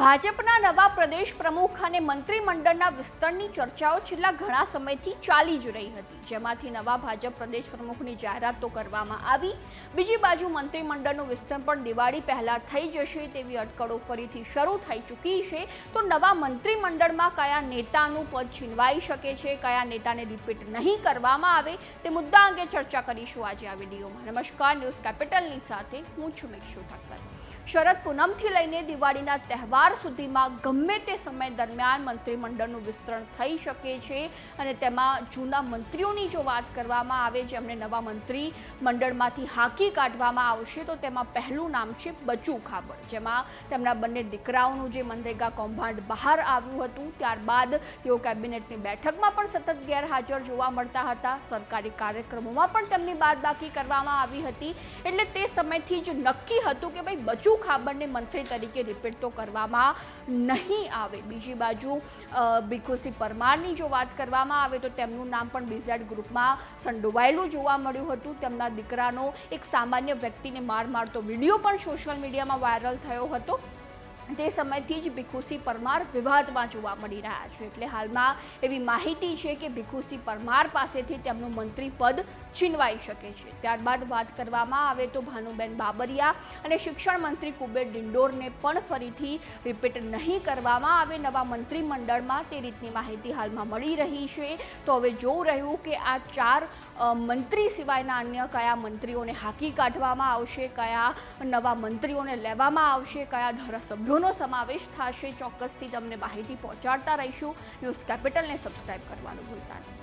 ભાજપના નવા પ્રદેશ પ્રમુખ અને મંત્રીમંડળના વિસ્તરણની ચર્ચાઓ છેલ્લા ઘણા સમયથી ચાલી જ રહી હતી. જેમાંથી નવા ભાજપ પ્રદેશ પ્રમુખની જાહેરાત તો કરવામાં આવી. બીજી બાજુ મંત્રીમંડળનું વિસ્તરણ પણ દિવાળી પહેલાં થઈ જશે તેવી અટકળો ફરીથી શરૂ થઈ ચૂકી છે. તો નવા મંત્રીમંડળમાં કયા નેતાનું પદ છીનવાઈ શકે છે, કયા નેતાને રિપીટ નહીં કરવામાં આવે તે મુદ્દા અંગે ચર્ચા કરીશું આજે આ વિડીયોમાં. નમસ્કાર, ન્યૂઝ કેપિટલની સાથે હું છું મિક્ષુ ઠક્કર શરદ પૂનમથી લઈને દિવાળીના તહેવાર સુધીમાં ગમે તે સમય દરમિયાન મંત્રીમંડળનું વિસ્તરણ થઈ શકે છે અને તેમાં જૂના મંત્રીઓની જો વાત કરવામાં આવે જેમને નવા મંત્રી મંડળમાંથી હાંકી કાઢવામાં આવશે, તો તેમાં પહેલું નામ છે બચુ ખાબડ. જેમાં તેમના બંને દીકરાઓનું જે મનરેગા કૌભાંડ બહાર આવ્યું હતું, ત્યારબાદ તેઓ કેબિનેટની બેઠકમાં પણ સતત ગેરહાજર જોવા મળતા હતા. સરકારી કાર્યક્રમોમાં પણ તેમની બાદબાકી કરવામાં આવી હતી. એટલે તે સમયથી જ નક્કી હતું કે, ભાઈ, બચુ ખાબડને મંત્રી તરીકે રિપીટ તો કરવામાં નહીં આવે. બીજી બાજુ ભીખુસિંહ પરમારની જો વાત કરવામાં આવે તો તેમનું નામ પણ બીઝેડ ગ્રુપમાં સંડોવાયેલું જોવા મળ્યું હતું. તેમના દીકરાનો એક સામાન્ય વ્યક્તિને માર મારતો વીડિયો પણ સોશિયલ મીડિયામાં વાયરલ થયો હતો. તે સમયથી જ ભીખુસિંહ પરમાર વિવાદમાં જોવા મળી રહ્યા છે. એટલે હાલમાં એવી માહિતી છે કે ભીખુસિંહ પરમાર પાસેથી તેમનું મંત્રી પદ છીનવાઈ શકે છે. ત્યારબાદ વાત કરવામાં આવે તો ભાનુબેન બાબરિયા અને શિક્ષણ મંત્રી કુબેર ડિંડોરને પણ ફરીથી રિપીટ નહીં કરવામાં આવે નવા મંત્રીમંડળમાં તે રીતની માહિતી હાલમાં મળી રહી છે. તો હવે જોવું રહ્યું કે આ ચાર મંત્રી સિવાયના અન્ય કયા મંત્રીઓને હાંકી કાઢવામાં આવશે, કયા નવા મંત્રીઓને લેવામાં આવશે, કયા ધારાસભ્યોનો સમાવેશ થશે. ચોક્કસથી તમને માહિતી પહોંચાડતા રહીશું. ન્યૂઝ કેપિટલને સબસ્ક્રાઇબ કરવાનું ભૂલતા નહીં.